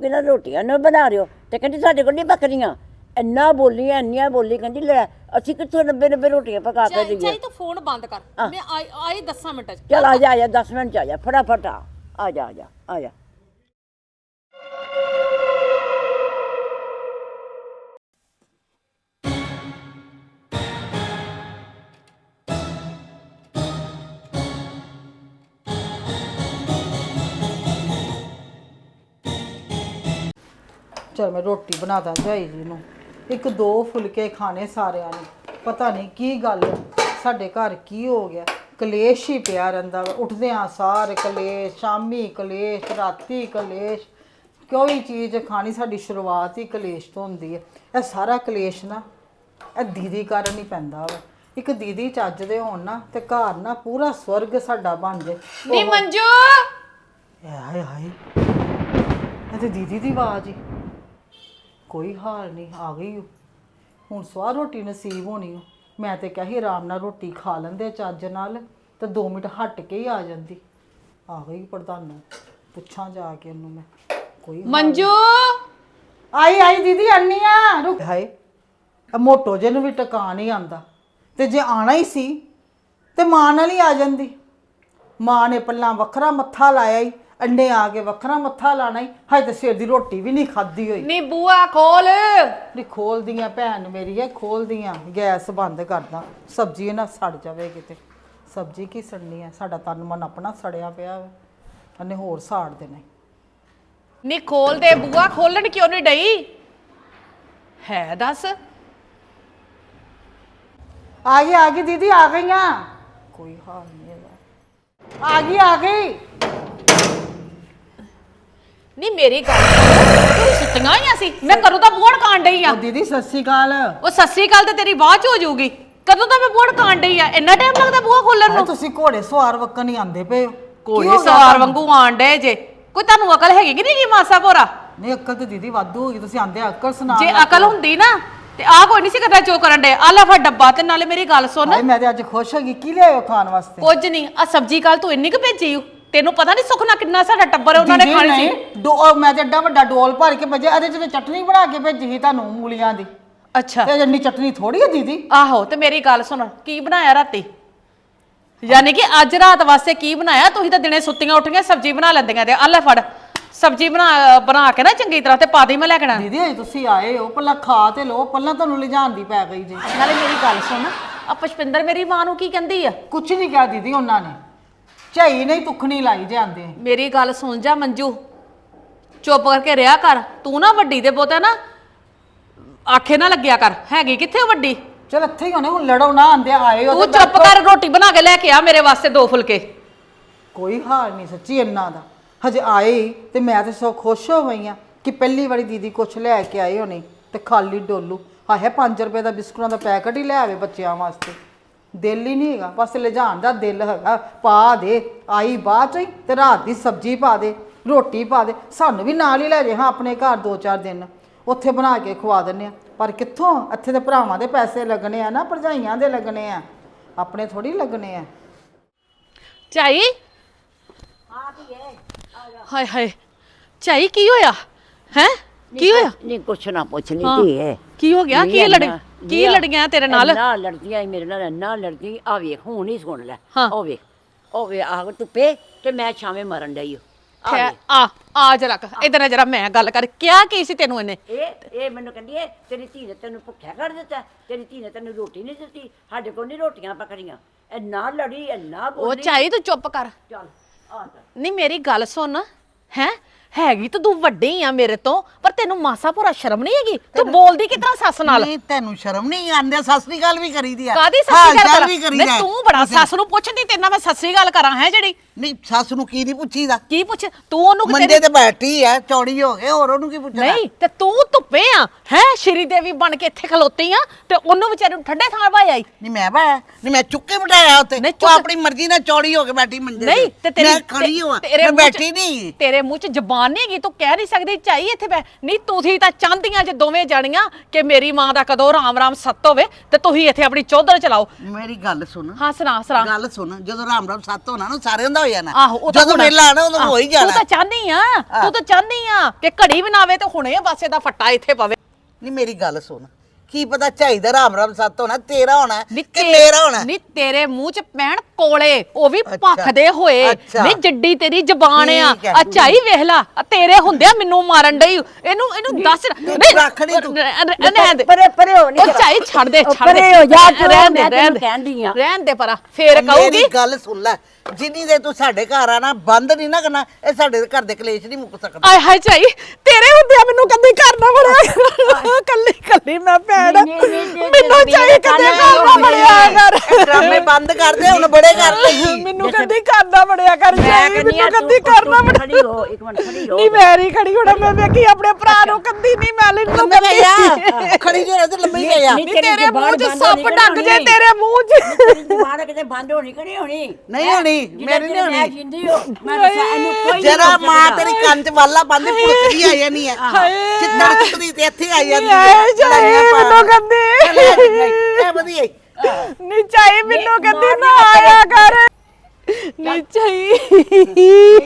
ਬਿਨਾਂ ਰੋਟੀਆਂ ਨਾ ਬਣਾ ਰਿਓ। ਤੇ ਕਹਿੰਦੀ ਸਾਡੇ ਕੋਲ ਨਹੀਂ ਪੱਕਦੀਆਂ ਇੰਨਾ ਬੋਲੀ ਇੰਨੀਆਂ ਬੋਲੀ ਕਹਿੰਦੀ ਲੈ ਅਸੀਂ ਕਿੱਥੋਂ 90 90 ਰੋਟੀਆਂ ਪਕਾ ਕੇ ਚਾਹੀ ਦਈਏ। ਚਾਹੀ ਤੂੰ ਫੋਨ ਬੰਦ ਕਰ। ਮੈਂ ਆਈ ਆਈ 10 ਮਿੰਟ ਚ। ਚਲ ਆ ਜਾ ਆ ਜਾ 10 ਮਿੰਟ ਚ ਆ ਜਾ ਫਟਾਫਟ ਆ। ਆ ਜਾ ਆ ਜਾ ਆ ਜਾ। ਚਲ ਮੈਂ ਰੋਟੀ ਬਣਾ ਦਾਂ ਜਾਈ ਜੀ ਨੂੰ। ਇੱਕ ਦੋ ਫੁਲਕੇ ਖਾਣੇ ਸਾਰਿਆਂ ਨੇ। ਪਤਾ ਨਹੀਂ ਕੀ ਗੱਲ ਸਾਡੇ ਘਰ ਕੀ ਹੋ ਗਿਆ? ਕਲੇਸ਼ ਹੀ ਪਿਆ ਰਹਿੰਦਾ ਵਾ। ਉੱਠਦਿਆਂ ਸਾਰ ਕਲੇਸ਼ ਸ਼ਾਮੀ ਕਲੇਸ਼ ਰਾਤੀ ਕਲੇਸ਼। ਕੋਈ ਚੀਜ਼ ਖਾਣੀ? ਸਾਡੀ ਸ਼ੁਰੂਆਤ ਹੀ ਕਲੇਸ਼ ਤੋਂ ਹੁੰਦੀ ਹੈ ਇਹ ਸਾਰਾ ਕਲੇਸ਼ ਨਾ ਇਹ ਦੀਦੀ ਕਾਰਨ ਹੀ ਪੈਂਦਾ ਵਾ। ਇੱਕ ਦੀਦੀ ਚੱਜ ਦੇ ਹੋਣ ਨਾ ਤੇ ਘਰ ਨਾ ਪੂਰਾ ਸਵਰਗ ਸਾਡਾ ਬਣ ਜੇ। ਨੀ ਮੰਜੂ! ਹਾਏ ਹਾਏ। ਇਹ ਤੇ ਦੀਦੀ ਦੀ ਆਵਾਜ਼ ਹੀ। ਕੋਈ ਹਾਲ ਨਹੀਂ ਆ ਗਈ ਓ। ਹੁਣ ਸਵਾਹ ਰੋਟੀ ਨਸੀਬ ਹੋਣੀ ਓ। ਮੈਂ ਤੇ ਕਹੀ ਆਰਾਮ ਨਾਲ ਰੋਟੀ ਖਾ ਲੈਂਦੇ ਚੱਜ ਨਾਲ ਤੇ 2 ਮਿੰਟ ਹਟ ਕੇ ਹੀ ਆ ਜਾਂਦੀ। ਆ ਗਈ ਪ੍ਰਧਾਨੋ ਪੁੱਛਾਂ ਜਾ ਕੇ ਉਹਨੂੰ ਮੈਂ ਕੋਈ ਮੰਜੂ! ਆਈ ਆਈ ਦੀਦੀ ਆਨੀ ਆ ਰੁਕ। ਹਾਏ। ਆ ਮੋਟੋ ਜੇ ਨੂੰ ਵੀ ਟਿਕਾ ਨਹੀਂ ਆਂਦਾ। ਤੇ ਜੇ ਆਣਾ ਹੀ ਸੀ ਤੇ ਮਾਂ ਨਾਲ ਹੀ ਆ ਜਾਂਦੀ। ਮਾਂ ਨੇ ਪੱਲਾਂ ਵੱਖਰਾ ਮੱਥਾ ਲਾਇਆ ਹੀ ਅੰਡੇ ਆ ਕੇ ਵੱਖਰਾ ਮੱਥਾ ਲਾਣਾ ਹੀ ਹਾਏ ਤੇ ਸਵੇਰ ਦੀ ਰੋਟੀ ਵੀ ਨਹੀਂ ਖਾਧੀ ਹੋਈ। ਨੀ ਬੂਆ ਖੋਲ। ਨਹੀਂ ਖੋਲਦੀਆਂ ਭੈਣ ਮੇਰੀ ਹੈ ਖੋਲਦੀਆਂ। ਗੈਸ ਬੰਦ ਕਰਦਾ। ਸਬਜ਼ੀ ਨਾ ਸੜ ਜਾਵੇ ਕਿਤੇ। ਸਬਜ਼ੀ ਕੀ ਸੜਨੀ ਹੈ ਸਾਡਾ ਤਨ ਮਨ ਆਪਣਾ ਸੜਿਆ ਪਿਆ ਉਹਨੇ ਹੋਰ ਸਾੜ ਦੇਣਾ ਈ। ਨੀ ਖੋਲ ਦੇ ਬੂਆ ਖੋਲਣ ਕਿਉਂ ਨਹੀਂ ਡਈ? ਹੈ ਦੱਸ। ਆ ਗਈ ਆ ਗਈ ਦੀਦੀ ਆ ਗਈਆਂ। ਕੋਈ ਹਾਲ ਨਹੀਂ ਹੈਗਾ। ਆ ਗਈ ਆ ਗਈ। ਨੀ ਮੇਰੀ ਗੱਲ ਤੂੰ ਸੁੱਤੀਆਂ ਹੀ ਸੀ। ਮੈਂ ਕਦੋਂ ਤਾਂ ਬੂਹੜ ਕਾਂਡ ਡਈ ਆ? ਉਹ ਦੀਦੀ ਸਤਿ ਸ਼੍ਰੀ ਅਕਾਲ। ਉਹ ਸੱਸੀ ਗੱਲ ਤੇ ਤੇਰੀ ਬਾਅਦ ਚ ਹੋ ਜਾਊਗੀ। ਕਦੋਂ ਤਾਂ ਮੈਂ ਬੂਹੜ ਕਾਂਡ ਡਈ ਆ? ਇੰਨਾ ਟਾਈਮ ਲੱਗਦਾ ਬੂਹਾ ਖੋਲਣ ਹਾਏ ਨੂੰ ਤੁਸੀਂ ਘੋੜੇ ਸਵਾਰ ਵਕਨ ਹੀ ਆਂਦੇ ਪਏ ਹੋ। ਕੋਈ ਕੀ ਹੋ ਗਿਆ ਸਵਾਰ ਤੁਹਾਨੂੰ? ਵਾਂਗੂ ਆਣ ਡੇ ਜੇ। ਕੋਈ ਤੁਹਾਨੂੰ ਅਕਲ ਹੈਗੀ ਕਿ ਨਹੀਂ ਕੀ ਮਾਸਾ ਭੋਰਾ? ਨਹੀਂ ਅਕਲ ਤੇ ਦੀਦੀ ਵਾਧੂ ਹੋ ਗਈ ਤੁਸੀਂ ਆਂਦੇ ਅਕਲ ਸੁਣਾ ਜੇ ਅਕਲ ਹੁੰਦੀ ਨਾ ਤੇ ਆ ਕੋਈ ਨਹੀਂ ਸੀ ਕਰਦਾ ਜੋ ਕਰਨ ਡੇ ਆ ਲੈ ਫੜ ਡੱਬਾ ਤੇ ਨਾਲੇ ਮੇਰੀ ਗੱਲ ਸੁਣ। ਮੈਂ ਤੇ ਅੱਜ ਖੁਸ਼ ਹੋ ਗਈ। ਕੀ ਲਿਆਇਓ ਖਾਣ ਵਾਸਤੇ? ਕੁਝ ਨਹੀਂ। ਆ ਸਬਜੀ ਕੱਲ ਤੂੰ ਇੰਨੀ ਕੁ ਭੇਜੀ ਓ। ਤੈਨੂੰ ਪਤਾ ਨਹੀਂ ਸੁਖਨਾ ਕਿੰਨਾ ਸਾਡਾ ਟੱਬਰ ਹੈ, ਉਹਨਾਂ ਨੇ ਖਾਣੀ ਸੀ। ਡੋ ਉਹ ਮੈਂ ਤੇ ਐਡਾ ਵੱਡਾ ਡੋਲ ਭਰ ਕੇ ਭੇਜਿਆ ਇਹਦੇ ਚ ਤੇ ਚਟਨੀ ਬਣਾ ਕੇ ਭੇਜੀ ਸੀ ਤੁਹਾਨੂੰ ਮੂਲੀਆਂ ਦੀ। ਅੱਛਾ। ਤੇ ਜੰਨੀ ਚਟਨੀ ਥੋੜੀ ਹੈ ਦੀਦੀ। ਆਹੋ ਤੇ ਮੇਰੀ ਗੱਲ ਸੁਣ ਕੀ ਬਣਾਇਆ ਰਾਤੀ? ਯਾਨੀ ਕਿ ਅੱਜ ਰਾਤ ਵਾਸਤੇ ਕੀ ਬਣਾਇਆ? ਤੁਸੀਂ ਤਾਂ ਦਿਨੇ ਸੁੱਤੀਆਂ ਉੱਠੀਆਂ ਸਬਜੀ ਬਣਾ ਲੈਂਦੀਆਂ ਤੇ ਆ ਲੈ ਫੜ ਸਬਜੀ ਬਣਾ ਬਣਾ ਕੇ ਨਾ ਚੰਗੀ ਤਰ੍ਹਾਂ ਤੇ ਪਾ ਦੇ ਮੈਂ ਲੈ ਕੇ ਨਾ ਦੀਦੀ ਅਜੇ ਤੁਸੀਂ ਆਏ ਹੋ ਪਹਿਲਾਂ ਖਾ ਤੇ ਲਓ ਪਹਿਲਾਂ ਤੁਹਾਨੂੰ ਲਿਜਾਣ ਦੀ ਪੈ ਗਈ ਜੀ। ਨਾਲੇ ਮੇਰੀ ਗੱਲ ਸੁਣ ਆ ਪੁਸ਼ਪਿੰਦਰ ਮੇਰੀ ਮਾਂ ਨੂੰ ਕੀ ਕਹਿੰਦੀ ਆ? ਕੁਝ ਨਹੀਂ ਕਿਹਾ ਦੀਦੀ ਉਹਨਾਂ ਨੇ। ਝਾਈ ਨਹੀਂ ਤੁਖਣੀ ਲਾਈ ਜਾਂਦੇ। ਮੇਰੀ ਗੱਲ ਸੁਣ ਜਾ ਮੰਜੂ। ਚੁੱਪ ਕਰਕੇ ਰਿਹਾ ਕਰ। ਤੂੰ ਨਾ ਵੱਡੀ ਦੇ ਬੋਤਾ ਨਾ ਆਖੇ ਨਾ ਲੱਗਿਆ ਕਰ। ਹੈਗੀ ਕਿੱਥੇ ਵੱਡੀ? ਚਲ ਇੱਥੇ ਹੀ ਹੋਣੇ ਹੁਣ ਲੜੋ ਨਾ ਆਂਦੇ ਆਏ ਤੂੰ ਚੁੱਪ ਕਰ ਰੋਟੀ ਬਣਾ ਕੇ ਲੈ ਕੇ ਆ ਮੇਰੇ ਵਾਸਤੇ ਦੋ ਫੁਲਕੇ। ਕੋਈ ਹਾਲ ਨਹੀਂ ਸੱਚੀ ਇੰਨਾ ਦਾ। ਹਜੇ ਆਏ ਹੀ ਤੇ ਮੈਂ ਤੇ ਸੋ ਖੁਸ਼ ਹੋ ਗਈ ਆ ਕਿ ਪਹਿਲੀ ਵਾਰੀ ਦੀਦੀ ਕੁਛ ਲੈ ਕੇ ਆਏ ਹੋਣੇ ਤੇ ਖਾਲੀ ਡੋਲੂ। ਹਾਏ 5 ਰੁਪਏ ਦਾ ਬਿਸਕੁਟਾਂ ਦਾ ਪੈਕਟ ਹੀ ਲੈ ਆਵੇ ਬੱਚਿਆਂ ਵਾਸਤੇ। ਦਿਲ ਹੀ ਨਹੀਂ ਹੈਗਾ। ਬਸ ਲਿਜਾਣ ਦਾ ਦਿਲ ਹੈਗਾ। ਪਾ ਦੇ ਆਈ ਬਾਅਦ ਚ ਹੀ ਤੇ ਰਾਤ ਦੀ ਸਬਜ਼ੀ ਪਾ ਦੇ ਰੋਟੀ ਪਾ ਦੇ। ਸਾਨੂੰ ਵੀ ਨਾਲ ਹੀ ਲੈ ਜੇ ਹਾਂ ਆਪਣੇ ਘਰ ਦੋ ਚਾਰ ਦਿਨ। ਉੱਥੇ ਬਣਾ ਕੇ ਖਵਾ ਦਿੰਨੇ ਆ ਪਰ ਕਿੱਥੋਂ? ਇੱਥੇ ਤੇ ਭਰਾਵਾਂ ਦੇ ਪੈਸੇ ਲੱਗਣੇ ਆ ਨਾ ਭਰਜਾਈਆਂ ਦੇ ਲੱਗਣੇ ਆ। ਆਪਣੇ ਥੋੜੀ ਲੱਗਣੇ ਆ। ਝਾਈ? ਹਾਏ ਹਾਏ। ਝਾਈ ਕੀ ਹੋਇਆ? ਹੈ? ਕੀ ਹੋਇਆ? ਨਹੀਂ ਕੁਛ ਨਾ ਪੁੱਛ ਹਾਂ। ਨਹੀਂ ਧੀਏ। ਕੀ ਹੋ ਗਿਆ? ਕੀ ਲੜ ਕੀ ਲੜੀਆਂ ਤੇਰੇ ਨਾਲ? ਇੰਨਾ ਲੜਦੀਆਂ ਸੀ ਮੇਰੇ ਨਾਲ ਇੰਨਾ ਲੜਦੀ ਆ ਵੇਖ ਹੁਣ ਹੀ ਸੁਣ ਲੈ। ਹਾਂ। ਉਹ ਵੇਖ ਉਹ ਵੇ ਆਹ ਧੁੱਪੇ ਤੇ ਮੈਂ ਛਾਵੇਂ ਮਰਨ ਡਈ ਓ ਆ ਖੈ- ਵੇਖ। ਆ ਆ ਜਰਾ ਇਧਰ ਜਰਾ ਮੈਂ ਗੱਲ ਕਰ। ਕਿਆ ਕੀ ਸੀ ਤੈਨੂੰ ਇਹਨੇ? ਇਹ ਇਹ ਮੈਨੂੰ ਕਹਿੰਦੀ ਏ ਤੇਰੀ ਧੀ ਨੇ ਤੈਨੂੰ ਭੁੱਖਿਆ ਕਰ ਦਿੱਤਾ। ਤੇਰੀ ਧੀ ਨੇ ਤੈਨੂੰ ਰੋਟੀ ਨਹੀਂ ਦਿੱਤੀ। ਸਾਡੇ ਕੋਲ ਨਹੀਂ ਰੋਟੀਆਂ ਪਕੜੀਆਂ ਇੰਨਾ ਲੜੀ ਇੰਨਾ ਉਹ ਬੋਲੀ ਝਾਈ ਤੂੰ ਚੁੱਪ ਕਰ। ਚੱਲ ਆ ਜਾ। ਨਹੀਂ ਮੇਰੀ ਗੱਲ ਸੁਣ। ਹੈ? ਹੈਗੀ ਤਾਂ ਤੂੰ ਵੱਡੀ ਆ ਮੇਰੇ ਤੋਂ ਪਰ ਤੈਨੂੰ ਮਾਸਾ ਭੋਰਾ ਸ਼ਰਮ ਨਹੀਂ ਹੈਗੀ? ਤੂੰ ਬੋਲਦੀ ਕਿਤਨਾ ਸੱਸ ਨਾਲ? ਨਹੀਂ ਤੈਨੂੰ ਸ਼ਰਮ ਨਹੀਂ ਆਂਦੇ ਸਤਿ ਸ੍ਰੀ ਅਕਾਲ ਵੀ ਕਰੀਦੀ ਆ। ਕਾਦੀ ਸੱਸੀ ਗੱਲ ਚਾਲ ਕਰਾਂ? ਵੀ ਕਰੀਦਾ। ਤੂੰ ਬੜਾ ਸੱਸ ਨੂੰ ਪੁੱਛਦੀ ਤੇਰੇ ਨਾਲ ਮੈਂ ਸੱਸੀ ਗੱਲ ਕਰਾਂ ਹੈ ਜਿਹੜੀ? ਨਹੀਂ ਸੱਸ ਨੂੰ ਕੀ ਨਹੀਂ ਪੁੱਛੀਦਾ? ਕੀ ਪੁੱਛ ਤੂੰ ਉਹਨੂੰ ਕਿ ਮੰਜੇ ਤੇ ਬੈਠੀ ਐ ਚੌੜੀ ਹੋ ਗਏ ਹੋਰ ਉਹਨੂੰ ਕੀ ਪੁੱਛਣਾ? ਨਹੀਂ ਤੇ ਤੂੰ ਧੁੱਪੇ ਆ ਹੈ? ਸ਼੍ਰੀ ਦੇਵੀ ਬਣ ਕੇ ਇੱਥੇ ਖਲੋਤੀ ਆ ਤੇ ਉਹਨੂੰ ਵਿਚਾਰੇ ਨੂੰ ਠੰਡੇ ਥਾਂ ਭਾਈ ਆਈ। ਨਹੀਂ ਮੈਂ ਬਾ ਨਹੀਂ ਮੈਂ ਚੁੱਕੇ ਬਿਠਾਇਆ ਉੱਤੇ ਨਹੀਂ, ਉਹ ਚੁੱਕ- ਆਪਣੀ ਮਰਜ਼ੀ ਨਾਲ ਚੌੜੀ ਹੋ ਕੇ ਬੈਠੀ ਮੰਜੇ ਨਹੀਂ ਤੇ ਤੇਰੀ ਮੈਂ ਖੜੀ ਤੇ- ਹਾਂ ਤੇਰੇ ਮੈਂ ਮੂੰਹ 'ਚ- ਬੈਠੀ ਨਹੀਂ। ਤੇਰੇ ਮੂੰਹ 'ਚ ਜ਼ਬਾਨ ਜਵਾਨ ਨਹੀਂ ਹੈਗੀ ਤੂੰ ਕਹਿ ਨਹੀਂ ਸਕਦੀ ਚਾਈ ਇੱਥੇ ਬੈ ਨਹੀਂ ਤੁਸੀਂ ਤਾਂ ਚਾਹੁੰਦੀਆਂ ਜੇ ਦੋਵੇਂ ਜਾਣੀਆਂ ਕਿ ਮੇਰੀ ਮਾਂ ਦਾ ਕਦੋਂ ਰਾਮ ਰਾਮ ਸੱਤ ਹੋਵੇ ਤੇ ਤੁਸੀਂ ਇੱਥੇ ਆਪਣੀ ਚੌਧਰ ਚਲਾਓ। ਮੇਰੀ ਗੱਲ ਸੁਣ। ਹਾਂ ਸੁਣਾ ਸੁਣਾ। ਗੱਲ ਸੁਣ ਜਦੋਂ ਰਾਮ ਰਾਮ ਸੱਤ ਹੋਣਾ ਨਾ ਸਾਰਿਆਂ ਦਾ ਹੋ ਜਾਣਾ ਆਹੋ ਉਹ ਤਾਂ ਜਦੋਂ ਹੋਣਾ। ਮੇਲਾ ਆਣਾ ਉਦੋਂ ਹੋ ਹੀ ਤੂੰ ਜਾਣਾ। ਤਾਂ ਚਾਹਨੀ ਆ ਤੂੰ ਤਾਂ ਚਾਹਨੀ ਆ ਕਿ ਘੜੀ ਵੀ ਨਾ ਆਵੇ ਤੇ ਹੁਣੇ ਬਾਸੇ ਦਾ ਫੱਟਾ ਇੱਥੇ ਪਵੇ। ਨਹੀਂ ਮੇਰੀ ਗੱਲ ਸੁਣ। ਕੀ ਪਤਾ ਚਾਹੀਦਾ ਰਾਮ ਰਾਮ ਸੱਤ ਹੋਣਾ ਤੇਰਾ ਹੋਣਾ ਨੀ ਕਿ ਤੇ- ਮੇਰਾ ਹੋਣਾ? ਨੀ ਤੇਰੇ ਮੂੰਹ ਚ ਪੈਣ ਕੋਲੇ ਉਹ ਵੀ ਅੱਛਾ, ਭੱਖਦੇ ਹੋਏ। ਅੱਛਾ। ਨੀ ਜੱਡੀ ਤੇਰੀ ਜ਼ਬਾਨ ਆ। ਠੀਕ ਹੈ। ਵੇਖ ਲਾ ਆ ਤੇਰੇ ਹੁੰਦਿਆ ਮੈਨੂੰ ਮਾਰਨ ਡਈ। ਇਹਨੂੰ ਇਹਨੂੰ ਦੱਸ ਨਹੀਂ ਰੱਖ ਨੀ ਤੂੰ। ਰਹਿਣ ਦੇ- ਪਰੇ ਪਰੇ ਹੋ ਨਹੀਂ ਉਹ ਚਾਈ ਛੱਡ ਦੇ ਉਹ ਛੱਡ ਦੇ। ਪਰੇ ਹੋ ਜਾ ਤੂੰ, ਰਹਿਣ ਦੇ ਮੈਂ ਰਹਿਣ ਤੈਨੂੰ ਦੇ ਆਂ। ਰਹਿਣ ਦੇ ਪਰਾ ਫੇਰ ਕਹੂਗੀ। ਮੇਰੀ ਗੱਲ ਸੁਣ ਲੈ ਜਿੰਨੀ ਦੇ ਤੂੰ ਸਾਡੇ ਘਰ ਆਣਾ ਬੰਦ ਨਹੀਂ ਨਾ ਕਰਨਾ ਇਹ ਸਾਡੇ ਘਰ ਦੇ ਕਲੇਸ਼ ਨਹੀਂ ਮੁੱਕ ਸਕਦਾ। ਆਏ ਹਾਏ ਚਾਈ ਤੇਰੇ ਹੁੰਦਿਆ ਮੈਨੂੰ ਕਦੀ ਕਰਨਾ ਬੜਿਆ ਕੱਲੀ ਕੱਲੀ ਮੈਂ ਭੈਣ। ਨਹੀਂ, ਨਹੀਂ, ਨਹੀਂ, ਨਹੀਂ, ਮੈਨੂੰ ਨਹੀਂ, ਚਾਈ ਕਦੇ ਕਰਨਾ ਨਹੀਂ, ਬੜਿਆ ਕਰ। ਡਰਾਮੇ ਬੰਦ ਕਰ ਦੇ ਹੁਣ ਬੜੇ ਕਰ ਲਈ ਮੈਨੂੰ ਕਦੀ ਕਰਨਾ ਬੜਿਆ ਕਰ ਮੈਂ ਮੈਨੂੰ ਕਦੀ ਕਰਨਾ ਤੂੰ ਖੜੀ ਹੋ ਇੱਕ ਮਿੰਟ ਖੜੀ ਹੋ। ਨਹੀਂ ਮੈਰੀ ਖੜੀ ਹੋਣਾ ਮੈਂ ਵੇਖੀ ਆਪਣੇ ਭਰਾ ਨੂੰ ਕੰਦੀ ਨਹੀਂ ਮੈਂ ਲੈਣ ਨੂੰ ਲੰਮੇ ਆ ਖੜੀ ਜੋ ਤੇ ਲੰਮੇ ਪਈ ਆ ਨਹੀਂ, ਤੇਰੀ ਮੂੰਹ 'ਚ ਸੱਪ ਡੱਕ ਜੇ। ਤੇਰੇ ਮੂੰਹ 'ਚ। ਜ਼ੁਬਾਨ ਕਿਤੇ ਬੰਦ ਹੋਣੀ ਕਿ ਨਹੀਂ ਹੋਣੀ। ਨਹੀਂ ਹੋਣੀ ਮੇਰੀ ਨਹੀਂ ਮੈਂ ਹੋਣੀ ਜਿੰਦੀ ਹੋ ਮੈਂ ਦੱਸਾਂ ਇਹਨੂੰ ਕੋਈ ਨਹੀਂ ਜਰਾ ਮਾਂ। ਤੇਰੀ ਕੰਨ ਚ ਵਾਲਾ ਬੰਦ ਪੁਲਕਦੀ ਆ ਜਾਣੀ ਹੈ। ਚਿੱਤੜ ਚੁੱਕਦੀ ਤੇ ਇੱਥੇ ਆ ਜਾਂਦੀ ਆਏ ਚਾਈ ਮੈਨੂੰ ਕੰਦੀ ਇਹ ਵਧੀਆ। ਨਹੀਂ ਚਾਈ ਮੈਨੂੰ ਕੰਦੀ ਨਾ ਆਇਆ ਕਰ।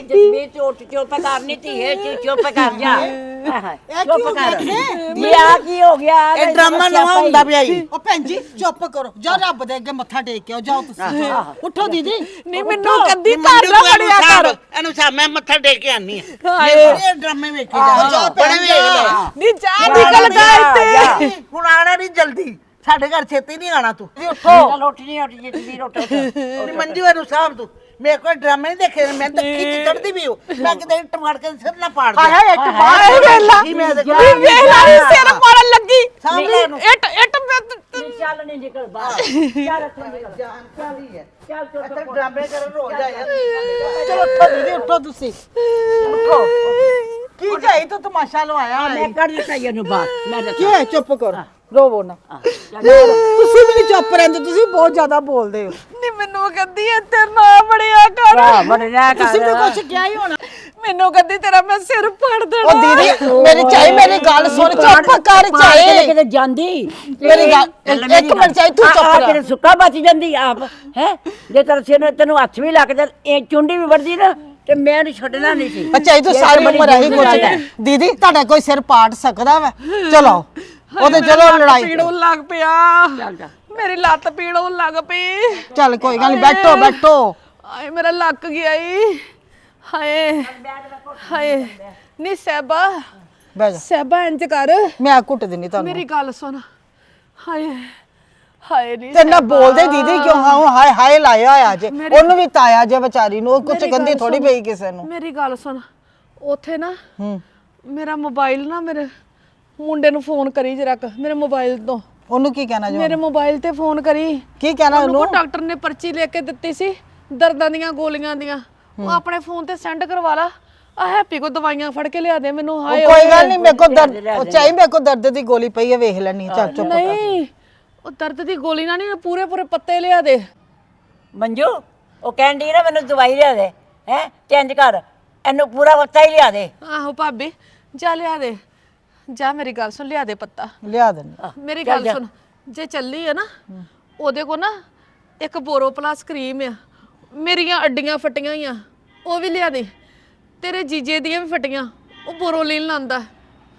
ਜਸਮੀਤ ਚੋਟ ਚੁੱਪ ਕਰਨੀ ਧੀਏ ਚੁ- ਚੁੱਪ ਕਰ ਜਾ। ਚੁੱਪ ਕਰ। ਇਹ ਆ ਕੀ ਹੋ ਗਿਆ? ਇਹ ਡਰਾਮਾ ਨਵਾਂ ਹੁੰਦਾ ਪਿਆ ਈ ਉਹ ਭੈਣ ਜੀ ਚੁੱਪ ਕਰੋ। ਜਾ ਰੱਬ ਦੇ ਅੱਗੇ ਮੱਥਾ ਟੇਕ ਕੇ ਆਓ ਜਾਓ ਤੁਸੀਂ। ਉੱਠੋ ਦੀਦੀ। ਨਹੀਂ ਮੈਨੂੰ ਕੰਦੀ ਨੀ ਘਰ ਨਾ ਇਹਨੂੰ ਬੜਿਆ ਕਰ। ਸਾਂਭ, ਇਹਨੂੰ ਸਾਂਭ, ਮੈਂ ਮੱਥਾ ਟੇਕ ਕੇ ਆਨੀ ਆ ਹਾਏ। ਇਹ ਡਰਾਮੇ ਵੇਖੇ ਜਾ ਜਾ ਬੜੇ ਭੈਣ ਵੇਖ ਜਾ। ਲੈ ਨਹੀਂ ਜਾ ਨਿਕਲ ਗਾ ਇੱਥੇ ਹੁਣ ਆਣਾ ਨਹੀਂ ਜਲਦੀ। ਸਾਡੇ ਘਰ ਛੇਤੀ ਨਹੀਂ ਆਣਾ ਤੂੰ। ਚੱਲ ਉੱਠ ਨਹੀਂ ਉੱਠ ਜਿੱਦੀ ਉੱਠ ਉੱਠ। ਨੀ ਮੰਜੂ ਇਹਨੂੰ ਸਾਂਭ ਤੂੰ। ਮੇਰੇ ਕੋਲ ਡਰਾਮੇ ਨਹੀਂ ਦੇਖੇ ਮੈਂ ਤਾਂ ਖਿੱਚ ਚੜਦੀ ਵੀ ਹੂੰ। ਮੈਂ ਕਿਤੇ ਇੱਟ ਮਾਰ ਕੇ ਸਿਰ ਨਾ ਪਾੜ ਦੇ ਹਾਏ ਇੱਕ ਬਾਹਰ ਆਏ ਵੇਲਾ। ਕੀ ਮੈਂ ਦੇਖੋ ਨਹੀਂ ਵੇਲਾ ਨੀ ਸਿਰ ਪਾੜਨ ਲੱਗੀ। ਲੈ ਇਹਨੂੰ ਇੱਟ ਇੱਟ ਮੈਂ ਨਹੀਂ, ਚੱਲ ਨਹੀਂ ਨਿਕਲ ਬਾਹਰ। ਚੱਲ ਇੱਥੋਂ ਨਿਕਲ। ਜਾਨ ਚਾਹੀ ਹੈ। ਚੱਲ ਚੁੱਪ ਇੱਥੇ ਡਰਾਮੇ ਕਰਨ ਰੋਜ਼ ਆਇਆ ਚਲੋ ਉੱਠੋ ਦੀਦੀ ਉੱਠੋ ਤੁਸੀਂ। ਉੱਠੋ। ਕੀ ਚਾਹੀ ਤੂੰ ਤਮਾਸ਼ਾ ਲਵਾਇਆ ਮੈਂ ਕੱਢ ਦਿੱਤਾ ਇਹਨੂੰ ਬਾਹਰ। ਮੈਂ ਕੀ ਦੱਸਾਂ। ਹੈ ਚੁੱਪ ਕਰੋ। ਰੋਵੋ ਨਾ। ਹਾਂ। ਤੁਸੀਂ ਵੀ ਨਹੀਂ ਚੁੱਪ ਰਹਿੰਦੇ ਤੁਸੀਂ ਬਹੁਤ ਜ਼ਿਆਦਾ ਬੋਲਦੇ ਹੋ। ਨਹੀਂ ਮੈਨੂੰ ਕਹਿੰਦੀ ਇੱਥੇ ਨਾ ਬੜਿਆ ਕਰ। ਭਰਾ ਬੜਿਆ ਕਰ। ਤੁਸੀਂ ਵੀ ਕੁਝ ਕਿਹਾ ਹੀ ਹੋਣਾ। ਮੈਨੂੰ ਕਹਿੰਦੀ ਤੇਰਾ ਮੈਂ ਸਿਰ ਫੜ ਦੇਣਾ। ਉਹ ਦੀਦੀ ਮੇਰੀ ਚਾਹੀ ਮੇਰੀ ਗੱਲ ਸੁਣ ਚੁੱਪ ਕਰ ਚਾਹੀ ਕਿਤੇ ਜਾਂਦੀ। ਮੇਰੀ ਗੱਲ- ਇੱਕ ਮਿੰਟ ਚਾਹੀ ਤੂੰ ਚੁੱਪ ਕਰ। ਸੁੱਕਾ ਬਚ ਜਾਂਦੀ ਆਪ ਹੈ? ਜੇ ਤੇਰੇ ਸਿਰ ਨੂੰ ਤੈਨੂੰ ਹੱਥ ਵੀ ਲੱਗ ਜਾ ਇਹ ਚੁੰਡੀ ਵੀ ਵੜਦੀ ਨਾ ਤੇ ਮੈਂ ਇਹਨੂੰ ਛੱਡਣਾ ਨਹੀਂ ਸੀ। ਅੱਛਾ ਇਹ ਤਾਂ ਸਾਰੀ ਉਮਰ ਇਹੀ ਕੁਛ। ਦੀਦੀ ਤੁਹਾਡਾ ਕੋਈ ਸਿਰ ਪਾੜ ਸਕਦਾ ਵਾ? ਚਲੋ। ਉਹਦੇ ਚਲੋ ਲੜਾਈ ਪੀੜੋਂ ਲੱਗ ਪਿਆ। ਚੱਲ ਜਾ। ਮੇਰੀ ਲੱਤ ਪੀੜੋਂ ਲੱਗ ਪਈ। ਚੱਲ ਕੋਈ ਗੱਲ ਨਹੀਂ ਬੈਠੋ ਬੈਠੋ। ਆਏ ਮੇਰਾ ਲੱਕ ਗਿਆ ਈ। ਹਾਏ ਹਾਏ। ਨੀ ਸਹਿਬਾ ਬਹਿ ਜਾ। ਸਹਿਬਾ ਇੰਜ ਕਰ। ਮੈਂ ਕੁੱਟ ਦਿੰਨੀ ਤੁਹਾਨੂੰ। ਮੇਰੀ ਗੱਲ ਸੁਣ। ਹਾਏ ਹਾਏ ਨੀ ਤੇ ਨਾ ਬੋਲਦੇ ਦੀਦੀ ਕਿਉਂ? ਹਾਂ ਹੁਣ ਹਾਏ ਹਾਏ ਲਾਇਆ ਹੋਇਆ ਜੇ। ਉਹਨੂੰ ਵੀ ਤਾਇਆ ਜੇ ਵਿਚਾਰੀ ਨੂੰ ਉਹ ਕੁਛ ਮੇਰੀ ਗੱਲ ਥੋੜੀ ਸੁਣ। ਪਈ ਕਿਸੇ ਨੂੰ। ਮੇਰੀ ਗੱਲ ਸੁਣ। ਉੱਥੇ ਨਾ ਹੂੰ। ਮੇਰਾ ਮੋਬਾਈਲ ਨਾ ਮੇਰੇ ਮੁੰਡੇ ਨੂੰ ਫੋਨ ਕਰੀ ਜਰਾ ਮੇਰੇ ਮੋਬਾਈਲ ਤੋਂ। ਉਹਨੂੰ ਕੀ ਕਹਿਣਾ ਜੀ ਮੇਰੇ ਮੋਬਾਈਲ ਤੇ ਫੋਨ ਕਰੀ। ਕੀ ਕਹਿਣਾ ਉਹਨੂੰ ਉਹਨੂੰ? ਕੋ ਡਾਕਟਰ ਨੇ ਪਰਚੀ ਲਿਖ ਕੇ ਦਿੱਤੀ ਸੀ ਦਰਦਾਂ ਦੀਆਂ ਗੋਲੀਆਂ ਦੀਆਂ। ਉਹ ਆਪਣੇ ਫੋਨ ਤੇ ਸੈਂਡ ਕਰਵਾ ਲਾ। ਆ ਹੈਪੀ ਕੋ ਦਵਾਈਆਂ ਫੜ ਕੇ ਲਿਆ ਦੇ ਮੈਨੂੰ ਉਹ ਹਾਏ ਕੋਈ ਗੱਲ ਨਹੀਂ ਮੇਰੇ ਕੋਲ ਦਰਦ ਉਹ ਚਾਹੀ ਮੇਰੇ ਕੋਲ ਦਰਦ ਦੀ ਗੋਲੀ ਪਈ ਹੈ ਵੇਖ ਲੈਣੀ ਚੱਲ ਚੁੱਪ ਕਰ। ਨਹੀਂ ਉਹ ਦਰਦ ਦੀ ਗੋਲੀ ਨਾਲ ਨਹੀਂ ਪੂਰੇ ਪੂਰੇ ਪੱਤੇ ਲਿਆ ਦੇ। ਮੰਜੂ ਉਹ ਕਹਿੰਦੀ ਨਾ ਮੈਨੂੰ ਦਵਾਈ ਲਿਆ ਦੇ ਹੈ ਇੰਜ ਕਰ। ਇਹਨੂੰ ਪੂਰਾ ਪੱਤਾ ਹੀ ਲਿਆ ਦੇ। ਆਹੋ ਭਾਬੀ ਜਾ ਲਿਆ ਦੇ। ਜਾ ਮੇਰੀ ਗੱਲ ਸੁਣ ਲਿਆ ਦੇ ਪੱਤਾ। ਲਿਆ ਦੇਣੀ। ਮੇਰੀ ਗੱਲ ਸੁਣ ਜੇ ਚੱਲੀ ਹੈ ਨਾ ਉਹਦੇ ਕੋ ਨਾ ਇੱਕ ਬੋਰੋ ਪਲਸ ਕਰੀਮ ਆ। ਮੇਰੀਆਂ ਅੱਡੀਆਂ ਫਟੀਆਂ ਹੀ ਆ ਉਹ ਵੀ ਲਿਆ ਦੇ। ਤੇਰੇ ਜੀਜੇ ਦੀਆਂ ਵੀ ਫਟੀਆਂ ਉਹ ਬੋਰੋਲਿਨ ਲਾਂਦਾ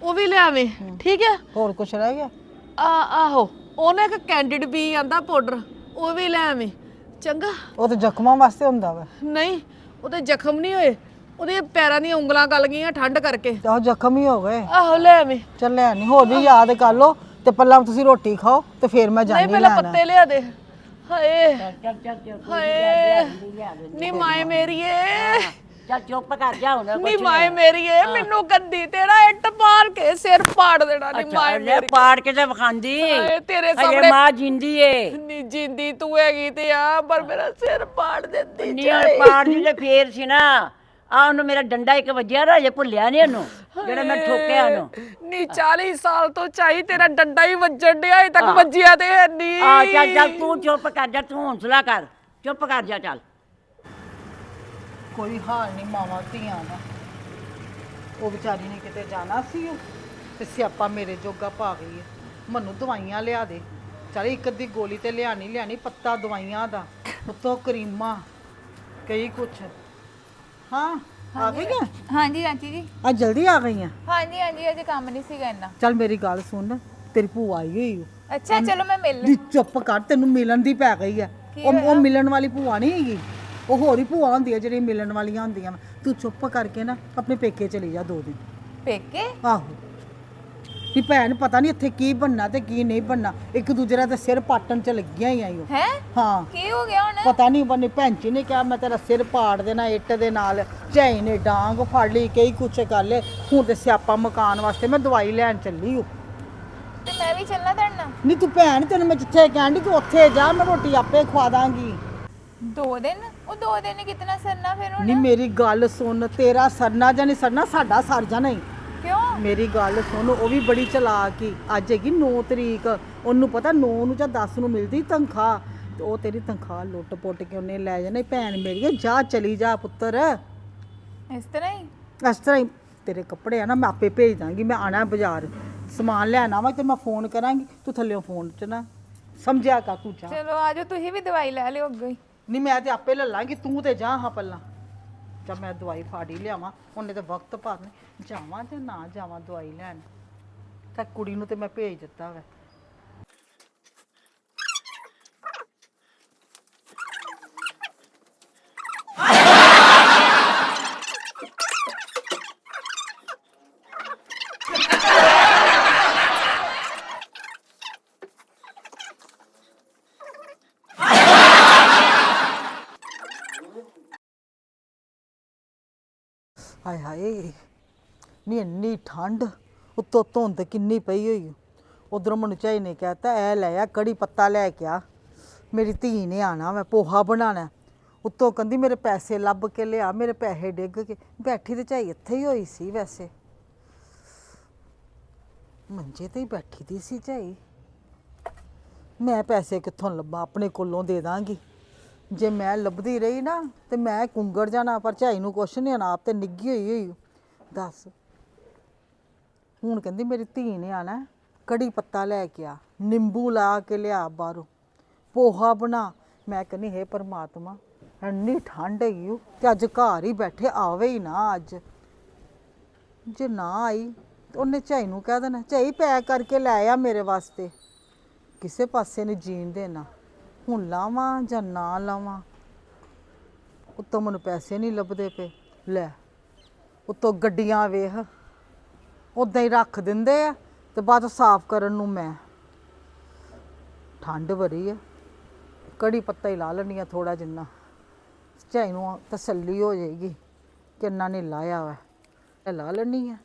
ਉਹ ਵੀ ਲਿਆਵੇਂ ਠੀਕ ਹੈ ਹੋਰ ਕੁਛ ਰਹਿ ਗਿਆ? ਆ ਆਹੋ ਉਹਨੇ ਇੱਕ ਕੈਂਡਿਡ ਬੀ ਆਂਦਾ ਪਾਊਡਰ ਉਹ ਵੀ ਲੈ ਆਵੇਂ। ਚੰਗਾ। ਉਹ ਤਾਂ ਜ਼ਖਮਾਂ ਵਾਸਤੇ ਹੁੰਦਾ ਵਾ। ਨਹੀਂ ਉਹਦੇ ਜ਼ਖਮ ਨਹੀਂ ਹੋਏ। ਉਹਦੇ ਪੈਰਾਂ ਦੀਆਂ ਉਂਗਲਾਂ ਗਲ ਗਈਆਂ ਠੰਡ ਕਰਕੇ। ਤੇ ਉਹ ਜ਼ਖਮ ਹੀ ਹੋ ਗਏ। ਆਹੋ ਲੈ ਆਵੇਂ ਚੱਲ ਲੈ ਨਹੀਂ ਹੋਰ ਵੀ ਯਾਦ ਕਰ ਲੋ ਤੇ ਪਹਿਲਾਂ ਤੁਸੀਂ ਰੋਟੀ ਖਾਓ ਤੇ ਫਿਰ ਮੈਂ ਨਹੀਂ ਜਾਣੀ ਪਹਿਲਾਂ ਲੈਣਾ। ਪੱਤੇ ਲਿਆ ਦੇ। ਹਾਏ। ਚੱਲ ਚੱਲ ਚੱਲ ਹਾਏ ਨੀ ਮਾਏ ਮੇਰੀਏ। ਚੱਲ ਚੁੱਪ ਕਰ ਜਾ ਹੁਣ ਨੀ ਮਾਏ ਮੇਰੀਏ ਮੈਨੂੰ ਗੰਦੀ ਤੇਰਾ ਇੱਟ ਮਾਰ ਕੇ ਸਿਰ ਪਾੜ ਦੇਣਾ ਨੀ ਮਾਏ ਲੈ ਪਾੜ ਕੇ ਤੇ ਵਿਖਾਂਦੀ। ਹਾਏ, ਤੇਰੇ ਸਾਹਮਣੇ- ਮਾਂ ਜਿੰਦੀ ਏ। ਨੀ ਜਿੰਦੀ ਤੂੰ ਹੈਗੀ ਤੇ ਆ ਪਰ ਮੇਰਾ ਸਿਰ ਪਾੜ ਦਿੰਦੀ ਨੀ ਹੁਣ ਪਾੜ ਦੀ ਤੇ ਫੇਰ ਸੀ ਨਾ। ਆ ਉਹਨੂੰ ਮੇਰਾ ਡੰਡਾ ਇੱਕ ਵੱਜਿਆ ਨਾ ਜੇ ਭੁੱਲਿਆ ਨਹੀਂ ਉਹਨੂੰ ਜਿਹੜਾ ਮੈਂ ਠੋਕਿਆ ਉਹਨੂੰ। ਨੀ 40 ਸਾਲ ਤੋਂ ਚਾਹੀ ਤੇਰਾ ਡੰਡਾ ਹੀ ਵੱਜਣ ਡਿਆ ਅਜੇ ਤੱਕ ਵੱਜਿਆ ਤੇ ਹੈ ਨੀ। ਆ ਚੱਲ ਚੱਲ ਤੂੰ ਚੁੱਪ ਕਰ ਜਾ ਤੂੰ ਹੌਸਲਾ ਕਰ ਚੁੱਪ ਕਰ ਜਾ ਚੱਲ। ਕੋਈ ਹਾਲ ਨਹੀਂ ਮਾਵਾਂ ਧੀਆਂ ਦਾ ਉਹ ਵਿਚਾਰੀ ਨੇ ਕਿਤੇ ਜਾਣਾ ਸੀ ਉਹ ਤੇ ਸਿਆਪਾ ਮੇਰੇ ਜੋਗਾ ਪਾ ਗਈ ਹੈ ਮੈਨੂੰ ਦਵਾਈਆਂ ਲਿਆ ਦੇ। ਚੱਲ ਇੱਕ ਅੱਧੀ ਗੋਲੀ ਤੇ ਲਿਆਣੀ ਲਿਆਣੀ ਪੱਤਾ ਦਵਾਈਆਂ ਦਾ ਉੱਤੋਂ ਕਰੀਮਾਂ ਕਈ ਕੁਛ। ਹਾਂ ਆ ਗਈਆਂ ਹਾਂਜੀ ਆਂਟੀ ਜੀ। ਆ ਜਲਦੀ ਆ ਗਈਆਂ ਹਾਂਜੀ ਹਾਂਜੀ ਅਜੇ ਕੰਮ ਨਹੀਂ ਸੀਗਾ ਇੰਨਾ। ਚੱਲ ਮੇਰੀ ਗੱਲ ਸੁਣ ਤੇਰੀ ਭੂਆ ਆਈ ਹੋਈ ਓ ਅੱਛਾ ਚਲੋ ਮੈਂ ਮਿਲ ਚੁੱਪ ਕਰ ਤੈਨੂੰ ਮਿਲਣ ਦੀ ਪੈ ਗਈ ਆ। ਉਹ ਉਹ ਮਿਲਣ ਵਾਲੀ ਭੂਆ ਨਹੀਂ ਹੈਗੀ। ਉਹ ਹੋਰ ਹੀ ਭੂਆ ਹੁੰਦੀ ਆ ਜਿਹੜੀ ਮਿਲਣ ਵਾਲੀਆਂ ਹੁੰਦੀਆਂ ਵਾਂ। ਤੂੰ ਚੁੱਪ ਕਰਕੇ ਨਾ ਆਪਣੇ ਪੇਕੇ ਚਲੀ ਜਾ ਦੋ ਦਿਨ। ਪੇਕੇ? ਆਹੋ। ਦੀ ਭੈਣ ਪਤਾ ਨਹੀਂ ਇੱਥੇ ਕੀ ਬੰਨਾ ਤੇ ਕੀ ਨਹੀਂ ਬੰਨਾ ਇੱਕ ਦੂਜੇ ਦਾ ਤੇ ਸਿਰ ਪਾਟਣ ਚ ਲੱਗੀਆਂ ਹੀ ਆਈਓ ਹੈ? ਹਾਂ। ਕੀ ਹੋ ਗਿਆ ਹੁਣ? ਪਤਾ ਨਹੀਂ ਬੰਨੇ ਭੈਣ ਜੀ ਨੇ ਕਿਹਾ ਮੈਂ ਤੇਰਾ ਸਿਰ ਪਾੜ ਦੇਣਾ ਇੱਟ ਦੇ ਨਾਲ। ਝਾਈ ਨੇ ਡਾਂਗ ਫੜ ਲਈ ਕਈ ਕੁਛ ਕਰ ਲਏ। ਹੁਣ ਤੇ ਸਿਆਪਾ ਮਕਾਨ ਵਾਸਤੇ ਮੈਂ ਦਵਾਈ ਲੈਣ ਚੱਲੀ ਹੂੰ ਤੇ ਮੈਂ ਵੀ ਚੱਲਣਾ ਨਾਲ? ਨਹੀਂ ਤੂੰ ਭੈਣ ਤੈਨੂੰ ਮੈਂ ਜਿੱਥੇ ਕਹਿੰਦੀ ਤੂੰ ਉੱਥੇ ਜਾ ਮੈਂ ਰੋਟੀ ਆਪੇ ਖਵਾ ਦਾਂਗੀ। ਦੋ ਦਿਨ? ਉਹ ਦੋ ਦਿਨ ਕਿਤਨਾ ਸਰਨਾ ਫਿਰ ਹੁਣ? ਨਹੀਂ ਮੇਰੀ ਗੱਲ ਸੁਣ ਤੇਰਾ ਸਰਨਾ ਜਾਂ ਨਹੀਂ ਸਰਨਾ ਸਾਡਾ ਸਰ ਜਾਣਾ ਹੀ ਕਿਉਂ ਮੇਰੀ ਗੱਲ ਸੁਣ ਉਹ ਵੀ ਬੜੀ ਚਲਾਕ ਹੀ। ਅੱਜ ਹੈਗੀ 9 ਤਰੀਕ ਉਹਨੂੰ ਪਤਾ 9 ਨੂੰ ਜਾਂ 10 ਨੂੰ ਮਿਲਦੀ ਤਨਖਾਹ। ਤੇ ਉਹ ਤੇਰੀ ਤਨਖਾਹ ਲੁੱਟ ਪੁੱਟ ਕੇ ਉਹਨੇ ਲੈ ਜਾਣਾ। ਭੈਣ ਮੇਰੀ ਜਾ ਚਲੀ ਜਾ ਪੁੱਤਰ। ਇਸ ਤਰ੍ਹਾਂ ਹੀ? ਇਸ ਤਰ੍ਹਾਂ ਹੀ ਤੇਰੇ ਕੱਪੜੇ ਆ ਨਾ ਮੈਂ ਆਪੇ ਭੇਜ ਦਾਂਗੀ ਮੈਂ ਆਣਾ ਬਾਜ਼ਾਰ। ਸਮਾਨ ਲੈਣਾ ਵਾ ਤੇ ਮੈਂ ਫੋਨ ਕਰਾਂਗੀ ਤੂੰ ਥੱਲੇੋਂ ਫੋਨ ਚ ਨਾ। ਸਮਝਿਆ ਤੂੰ ਜਾ। ਚਲੋ ਆਜੋ ਤੁਸੀਂ ਵੀ ਦਵਾਈ ਲੈ ਲਿਓ ਅੱਗੇ ਹੀ। ਨਹੀਂ ਮੈਂ ਤੇ ਆਪੇ ਲੈ ਲਾਂਗੀ ਤੂੰ ਤੇ ਜਾ ਹਾਂ ਪੱਲਾ ਜਦ ਮੈਂ ਦਵਾਈ ਫਾੜੀ ਲਿਆਵਾਂ ਉਹਨੇ ਤੇ ਵਕਤ ਭਰਨੇ। ਜਾਵਾਂ ਤੇ ਨਾ ਜਾਵਾਂ ਦਵਾਈ ਲੈਣ। ਤਾਂ ਕੁੜੀ ਨੂੰ ਤੇ ਮੈਂ ਭੇਜ ਦਿੱਤਾ ਵਾ ਹਾਏ ਹਾਏ ਨੀ ਇੰਨੀ ਠੰਡ ਉੱਤੋਂ ਧੁੰਦ ਕਿੰਨੀ ਪਈ ਹੋਈ। ਉਧਰੋਂ ਮੈਨੂੰ ਝਾਈ ਨੇ ਕਹਿਤਾ ਇਹ ਲੈ ਆ, ਕੜੀ ਪੱਤਾ ਲੈ ਕੇ ਆ। ਮੇਰੀ ਧੀ ਨੇ ਆਣਾ ਮੈਂ ਪੋਹਾ ਬਣਾਣਾ ਉੱਤੋਂ ਕਹਿੰਦੀ, ਮੇਰੇ ਪੈਸੇ ਲੱਭ ਕੇ ਲਿਆ, ਮੇਰੇ ਪੈਸੇ ਡਿੱਗ ਕੇ। ਬੈਠੀ ਤੇ ਝਾਈ ਇੱਥੇ ਹੀ ਹੋਈ ਸੀ ਵੈਸੇ। ਮੰਜੇ ਤੇ ਹੀ ਬੈਠੀ ਦੀ ਸੀ ਝਾਈ ਮੈਂ ਪੈਸੇ ਕਿੱਥੋਂ ਲੱਭਾਂ, ਆਪਣੇ ਕੋਲੋਂ ਦੇ ਦਾਂਗੀ। ਜੇ ਮੈਂ ਲੱਭਦੀ ਰਹੀ ਨਾ, ਤੇ ਮੈਂ ਕੁੰਗੜ ਜਾਣਾ, ਪਰ ਝਾਈ ਨੂੰ ਕੁਛ ਨਹੀਂ ਆਣਾ ਆਪ ਤੇ ਨਿੱਗੀ ਹੋਈ ਹੋਈ। ਦੱਸ ਹੁਣ ਕਹਿੰਦੀ ਮੇਰੀ ਧੀ ਨੇ ਆਣਾ, ਕੜੀ ਪੱਤਾ ਲੈ ਕੇ ਆ, ਨਿੰਬੂ ਲਾ ਕੇ ਲਿਆ ਬਾਹਰੋਂ, ਪੋਹਾ ਬਣਾ। ਮੈਂ ਕਹਿੰਦੀ, ਹੈ ਪਰਮਾਤਮਾ, ਇੰਨੀ ਠੰਡ ਹੈਗੀ ਓ ਤੇ ਅੱਜ ਘਰ ਹੀ ਬੈਠੇ, ਆਵੇ ਹੀ ਨਾ ਅੱਜ। ਜੇ ਨਾ ਆਈ, ਤੇ ਉਹਨੇ ਝਾਈ ਨੂੰ ਕਹਿ ਦੇਣਾ, ਝਾਈ ਪੈਕ ਕਰਕੇ ਲੈ ਆ ਮੇਰੇ ਵਾਸਤੇ। ਕਿਸੇ ਪਾਸੇ ਨਹੀਂ ਜੀਣ ਦੇਣਾ। ਹੁਣ ਲਾਵਾਂ ਜਾਂ ਨਾ ਲਾਵਾਂ? ਉੱਤੋਂ ਮੈਨੂੰ ਪੈਸੇ ਨਹੀਂ ਲੱਭਦੇ ਪਏ। ਲੈ, ਉੱਤੋਂ ਗੱਡੀਆਂ ਵੇਖ। ਉਦਾਂ ਹੀ ਰੱਖ ਦਿੰਦੇ ਆ ਤੇ ਬਾਅਦ ਚੋਂ ਸਾਫ਼ ਕਰਨ ਨੂੰ ਮੈਂ। ਠੰਡ ਬੜੀ ਹੈ ਕੜੀ ਪੱਤਾ ਹੀ ਲਾ ਲੈਣੀ ਆ ਥੋੜਾ ਜਿੰਨਾ। ਝਾਈ ਨੂੰ ਤਸੱਲੀ ਹੋ ਜਾਏਗੀ ਕਿ ਕਿੰਨਾ ਨੇ ਲਾਇਆ ਵਾ। ਇਹ ਲਾ ਲੈਣੀ ਆ।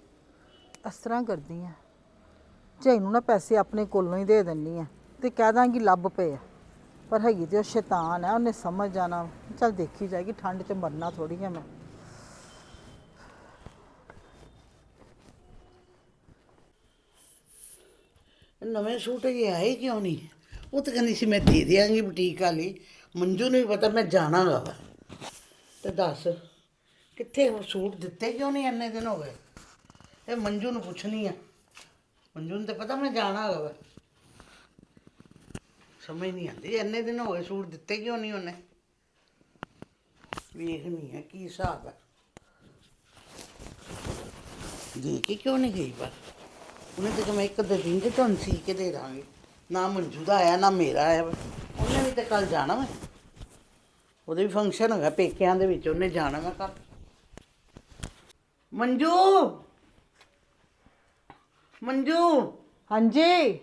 ਇਸ ਤਰ੍ਹਾਂ ਕਰਦੀ ਆ। ਝਾਈ ਨੂੰ ਨਾ ਪੈਸੇ ਆਪਣੇ ਕੋਲੋਂ ਹੀ ਦੇ ਦਿੰਨੀ ਆ। ਤੇ ਕਹਿ ਦਾਂਗੀ ਲੱਭ ਪਏ ਆ। ਪਰ ਹੈਗੀ ਤੇ ਉਹ ਸ਼ੈਤਾਨ ਹੈ ਉਹਨੇ ਸਮਝ ਜਾਣਾ। ਚਲ ਦੇਖੀ ਜਾਏਗੀ, ਠੰਡ 'ਚ ਮਰਨਾ ਥੋੜੀ ਆ ਮੈਂ। ਨਵੇਂ ਸੂਟ ਇਹ ਆਏ ਕਿਉਂ ਨਹੀਂ? ਉਹ ਤਾਂ ਕਹਿੰਦੀ ਸੀ, ਮੈਂ ਦੇ ਦਿਆਂਗੀ ਬੁਟੀਕ ਵਾਲੀ। ਮੰਜੂ ਨੂੰ ਵੀ ਪਤਾ, ਮੈਂ ਜਾਣਾਗਾ ਵਾ। ਤੇ ਦੱਸ, ਕਿੱਥੇ ਉਹ ਸੂਟ ਦਿੱਤੇ ਕਿਉਂ ਨਹੀਂ ਇੰਨੇ ਦਿਨ ਹੋ ਗਏ? ਇਹ ਮੰਜੂ ਨੂੰ ਪੁੱਛਣੀ ਆ। ਮੰਜੂ ਨੂੰ ਤਾਂ ਪਤਾ, ਮੈਂ ਜਾਣਾਗਾ ਵਾ। ਸਮਝ ਨਹੀਂ ਆਉਂਦੀ, ਇੰਨੇ ਦਿਨ ਹੋ ਗਏ ਸੂਟ ਦਿੱਤੇ ਕਿਉਂ ਨਹੀਂ ਉਹਨੇ? ਵੇਖਣੀ ਹੈ ਕੀ ਹਿਸਾਬ ਆ। ਦੇ ਕੇ ਕਿਉਂ ਨਹੀਂ ਗਈ ਪਰ ਉਹਨੇ ਤਾਂ ਕਿ ਮੈਂ ਇੱਕ ਅੱਧੇ ਦਿਨ 'ਚ ਤੁਹਾਨੂੰ ਸੀ ਕੇ ਦੇ ਦਾਂਗੀ। ਨਾ ਮੰਜੂ ਦਾ ਆਇਆ ਨਾ ਮੇਰਾ ਆਇਆ ਉਹਨੇ ਵੀ ਤਾਂ ਕੱਲ ਜਾਣਾ ਮੈਂ ਉਹਦੇ ਵੀ ਫੰਕਸ਼ਨ ਹੈਗਾ ਪੇਕਿਆਂ ਦੇ ਵਿੱਚ ਉਹਨੇ ਜਾਣਾ ਮੈਂ ਕੱਲ ਮੰਜੂ! ਮੰਜੂ! ਹਾਂਜੀ?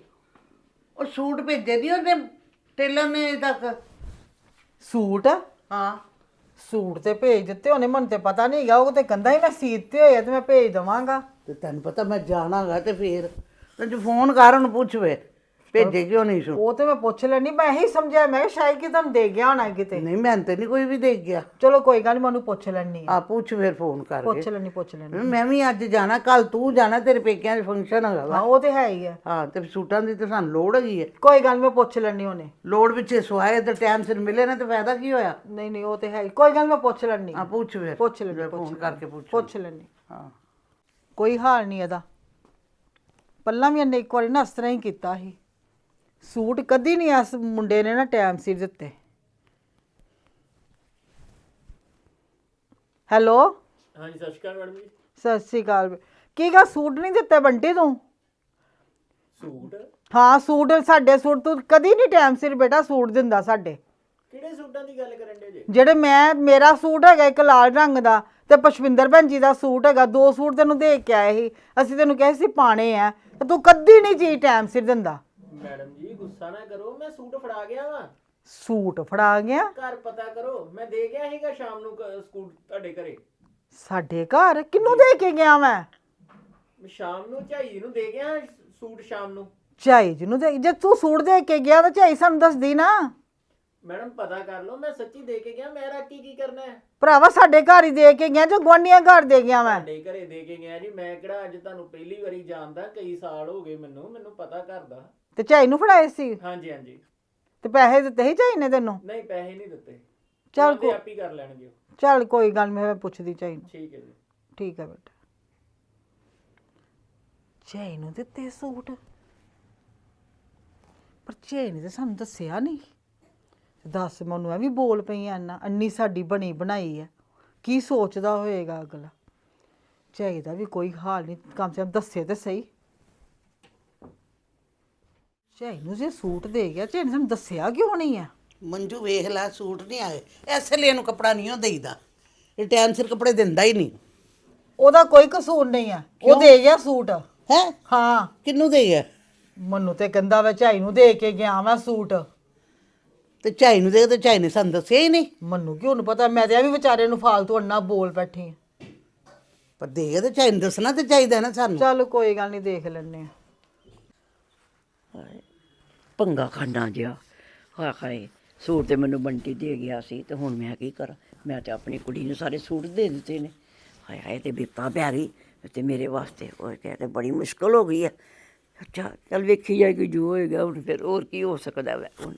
ਉਹ ਸੂਟ ਭੇਜੇ ਦੀ ਉਹਨੇ ਟੇਲਰ ਨੇ ਅਜੇ ਤੱਕ। ਸੂਟ? ਹਾਂ। ਸੂਟ ਤੇ ਭੇਜ ਦਿੱਤੇ ਉਹਨੇ ਮੈਨੂੰ ਤੇ ਪਤਾ ਨਹੀਂ ਹੈਗਾ ਉਹ ਤੇ ਕਹਿੰਦਾ ਹੀ ਮੈਂ ਸੀਤੇ ਹੋਏ ਆ ਤੇ ਮੈਂ ਭੇਜ ਦਵਾਂਗਾ। ਤੇ ਤੈਨੂੰ ਪਤਾ ਮੈਂ ਜਾਣਾਗਾ ਤੇ ਫੇਰ ਤੈਨੂੰ ਫੋਨ ਕਰ ਉਹਨੂੰ ਪੁੱਛ ਵੇ ਭੇਜੇ ਕਿਉਂ ਨਹੀਂ ਸੂਟ ਉਹ ਤੇ ਮੈਂ ਪੁੱਛ ਲੈਣੀ ਮੈਂ ਇਹੀ ਸਮਝਿਆ ਮੈਂ ਕਿਹਾ ਸ਼ਾਇਦ ਕਿ ਤੁਹਾਨੂੰ ਦੇ ਗਿਆ ਹੋਣਾ ਕਿਤੇ। ਨਹੀਂ ਮੈਂ ਤੇ ਨਹੀਂ ਕੋਈ ਵੀ ਦੇਖ ਗਿਆ। ਚਲੋ ਕੋਈ ਗੱਲ ਨੀ ਮੈਂ ਉਹਨੂੰ ਪੁੱਛ ਲੈਣੀ ਆ ਪੁੱਛ ਫੇਰ ਫੋਨ ਕਰਕੇ। ਪੁੱਛ ਲੈਣੀ ਪੁੱਛ ਲੈਣੀ ਮੈਂ ਵੀ ਅੱਜ ਜਾਣਾ ਕੱਲ ਤੂੰ ਜਾਣਾ ਤੇਰੇ ਪੇਕਿਆਂ ਦੇ ਫੰਕਸ਼ਨ ਹੈਗਾ ਹਾਂ ਵਾ ਉਹ ਤੇ ਹੈ ਹੀ ਹੈ ਹਾਂ ਤੇ ਸੂਟਾਂ ਦੀ ਤਾਂ ਸਾਨੂੰ ਲੋੜ ਹੈਗੀ ਹੈ ਕੋਈ ਗੱਲ ਨੀ, ਮੈਂ ਪੁੱਛ ਲੈਣੀ ਉਹਨੇ। ਲੋੜ ਪਿੱਛੇ ਸਵਾਏ ਤੇ ਟਾਈਮ ਸਿਰ ਮਿਲੇ ਨਾ ਤੇ ਫਾਇਦਾ ਕੀ ਹੋਇਆ? ਨਹੀਂ ਨਹੀਂ ਉਹ ਤੇ ਹੈ ਹੀ। ਕੋਈ ਗੱਲ ਨੀ, ਮੈਂ ਪੁੱਛ ਲੈਣੀ ਆ ਪੁੱਛ ਫੇਰ। ਪੁੱਛ ਲੈਣੀ ਫੋਨ ਕਰਕੇ ਪੁੱਛ। ਪੁੱਛ ਲੈਣੀ ਹਾਂ। ਕੋਈ ਹਾਲ ਨਹੀਂ ਇਹਦਾ। ਪੱਲਾ ਵੀ ਇਹਨੇ ਇੱਕ ਵਾਰੀ ਨਾ ਇਸ ਤਰ੍ਹਾਂ ਹੀ ਕੀਤਾ ਸੀ। ਸੂਟ ਕਦੀ ਨਹੀਂ ਇਸ ਮੁੰਡੇ ਨੇ ਨਾ ਟਾਈਮ ਸਿਰ ਦਿੱਤੇ। ਹੈਲੋ? ਹਾਂਜੀ ਸਤਿ ਸ਼੍ਰੀ ਅਕਾਲ ਮੈਡਮ ਜੀ। ਸਤਿ ਸ਼੍ਰੀ ਅਕਾਲ। ਕੀ ਗਾ ਸੂਟ ਨਹੀਂ ਦਿੱਤੇ ਬੰਟੀ ਤੂੰ? ਸੂਟ? ਹਾਂ ਸੂਟ ਸਾਡੇ ਸੂਟ ਤੂੰ ਕਦੀ ਨਹੀਂ ਟਾਈਮ ਸਿਰ ਬੇਟਾ ਸੂਟ ਦਿੰਦਾ ਸਾਡੇ। ਕਿਹੜੇ ਸੂਟਾਂ ਦੀ ਗੱਲ ਕਰਨ ਦੇ ਜੇ? ਜਿਹੜੇ ਮੈਂ ਮੇਰਾ ਸੂਟ ਹੈਗਾ ਇੱਕ ਲਾਲ ਰੰਗ ਦਾ ਤੇ ਪਸ਼ਵਿੰਦਰ ਭੈਣ ਜੀ ਦਾ ਸੂਟ ਹੈਗਾ ਦੋ ਸੂਟ ਤੈਨੂੰ ਦੇ ਕੇ ਆਏ ਸੀ। ਅਸੀਂ ਤੈਨੂੰ ਕਿਹਾ ਸੀ ਪਾਣੇ ਆ ਤੇ ਤੂੰ ਕਦੀ ਨਹੀਂ ਜੀ ਟਾਈਮ ਸਿਰ ਦਿੰਦਾ। ਮੈਡਮ ਜੀ ਗੁੱਸਾ ਨਾ ਕਰੋ ਮੈਂ ਸੂਟ ਫੜਾ ਗਿਆ ਵਾਂ। ਸੂਟ ਫੜਾ ਗਿਆ? ਘਰ ਪਤਾ ਕਰੋ ਮੈਂ ਦੇ ਗਿਆ ਸੀਗਾ ਸ਼ਾਮ ਨੂੰ ਕ- ਸਕੂਟ ਤੁਹਾਡੇ ਘਰੇ। ਸਾਡੇ ਘਰ? ਕਿੰਨੂੰ ਦੇ ਕੇ ਗਿਆ ਮੈਂ? ਸ਼ਾਮ ਨੂੰ ਝਾਈ ਨੂੰ ਦੇ ਗਿਆ ਸੂਟ ਸ਼ਾਮ ਨੂੰ। ਝਾਈ ਜੀ ਨੂੰ ਦੇ ਜੇ ਤੂੰ ਸੂਟ ਦੇ ਕੇ ਗਿਆ ਤਾਂ ਝਾਈ ਸਾਨੂੰ ਦੱਸਦੀ ਨਾ। ਮੈਡਮ ਪਤਾ ਕਰ ਲਓ ਮੈਂ ਸੱਚੀ ਦੇ ਕੇ ਗਿਆ ਮੈਂ ਰਾਤੀ ਕੀ ਕਰਨਾ ਹੈ? ਭਰਾਵਾ ਸਾਡੇ ਘਰ ਹੀ ਦੇ ਕੇ ਗਿਆ ਜਾਂ ਗੁਆਂਢੀਆਂ ਘਰ ਦੇ ਗਿਆ ਮੈਂ? ਤੁਹਾਡੇ ਘਰੇ ਦੇ ਕੇ ਗਿਆ ਜੀ ਮੈਂ ਕਿਹੜਾ ਅੱਜ ਤੁਹਾਨੂੰ ਪਹਿਲੀ ਵਾਰੀ ਜਾਣਦਾ ਕਈ ਸਾਲ ਹੋ ਗਏ ਮੈਨੂੰ ਮੈਨੂੰ ਪਤਾ ਘਰ ਦਾ। ਤੇ ਝਾਈ ਨੂੰ ਫੜਾਏ ਸੀ? ਹਾਂਜੀ ਹਾਂਜੀ। ਤੇ ਪੈਸੇ ਦਿੱਤੇ ਸੀ ਝਾਈ ਨੇ ਤੈਨੂੰ? ਨਹੀਂ ਪੈਸੇ ਨਹੀਂ ਦਿੱਤੇ। ਚੱਲ ਕੋ- ਆਪ ਕਰ ਲੈਣਗੇ ਉਹ। ਚੱਲ ਕੋਈ ਗੱਲ ਨਹੀਂ ਮੈਂ ਪੁੱਛਦੀ ਝਾਈ ਨੂੰ। ਠੀਕ ਹੈ ਜੀ। ਠੀਕ ਹੈ ਬੇਟਾ। ਝਾਈ ਨੂੰ ਦਿੱਤੇ ਸੂਟ? ਪਰ ਝਾਈ ਨੇ ਤਾਂ ਸਾਨੂੰ ਦੱਸਿਆ ਨਹੀਂ। ਦੱਸ ਮੈਨੂੰ ਐ ਵੀ ਬੋਲ ਪਈ ਐ ਨਾ ਅੰਨੀ ਸਾਡੀ ਬਣੀ ਬਣਾਈ ਐ ਕੀ ਸੋਚਦਾ ਹੋਏਗਾ ਅਗਲਾ? ਝਾਈ ਦਾ ਵੀ ਕੋਈ ਹਾਲ ਨਹੀਂ ਕਮ ਸੇ ਕਮ ਦੱਸੇ ਤੇ ਸਹੀ। ਝਾਈ ਨੂੰ ਜੇ ਸੂਟ ਦੇ ਗਿਆ ਝਾਈ ਨੇ ਦੱਸਿਆ ਕਿਉਂ ਨਹੀਂ ਆ? ਮੰਜੂ ਵੇਖ ਲੈ ਸੂਟ ਨਹੀਂ ਆਏ। ਐਸੇ ਲਈ ਇਹਨੂੰ ਕਪੜਾ ਨਹੀਂ ਉਹ ਦੇਈਦਾ। ਇਹ ਟਾਈਮ ਸਿਰ ਕੱਪੜੇ ਦਿੰਦਾ ਹੀ ਨਹੀਂ। ਉਹਦਾ ਕੋਈ ਕਸੂਰ ਨਹੀਂ ਆ। ਉਹ ਦੇ ਗਿਆ ਸੂਟ। ਹੈ? ਹਾਂ। ਕਿੰਨੂੰ ਦੇ ਗਿਆ? ਮੈਨੂੰ ਤੇ ਕਹਿੰਦਾ ਵਾ ਝਾਈ ਨੂੰ ਦੇ ਕੇ ਗਿਆ ਮੈਂ ਸੂਟ। ਤੇ ਝਾਈ ਨੂੰ ਦੇ ਤੇ ਝਾਈ ਨੇ ਸਾਨੂੰ ਦੱਸਿਆ ਹੀ ਨਹੀਂ। ਮੈਨੂੰ ਕਿਉਂ ਨਹੀਂ ਪਤਾ? ਮੈਂ ਤੇ ਐਵੇਂ ਵਿਚਾਰੇ ਨੂੰ ਫਾਲਤੂ ਅੰਨਾ ਬੋਲ ਬੈਠੀ ਆਂ। ਪਰ ਦੇ ਗਿਆ ਤੇ ਝਾਈ ਨੂੰ ਦੱਸਣਾ ਤੇ ਚਾਹੀਦਾ ਨਾ ਸਾਨੂੰ। ਚੱਲ ਕੋਈ ਗੱਲ ਨਹੀਂ ਦੇਖ ਲੈਣੇ ਆ। ਪੰਗਾ ਖਾਨਾ ਜਿਹਾ। ਹਾਏ ਹਾਏ ਸੂਟ ਤੇ ਮੈਨੂੰ ਬੰਟੀ ਦੇ ਗਿਆ ਸੀ ਤੇ ਹੁਣ ਮੈਂ ਕੀ ਕਰਾਂ? ਮੈਂ ਤੇ ਆਪਣੀ ਕੁੜੀ ਨੂੰ ਸਾਰੇ ਸੂਟ ਦੇ ਦਿੱਤੇ ਨੇ। ਹਾਏ ਹਾਏ ਤੇ ਬਿਪਤਾ ਪੈ ਗਈ ਤੇ ਮੇਰੇ ਵਾਸਤੇ ਉਹ ਤੇ ਬੜੀ ਮੁਸ਼ਕਲ ਹੋ ਗਈ ਹੈ ਅੱਛਾ ਚੱਲ ਵੇਖੀ ਜਾਏਗੀ ਜੋ ਹੋਏਗਾ ਹੁਣ ਫਿਰ ਹੋਰ ਕੀ ਹੋ ਸਕਦਾ ਵੈ? ਹੁਣ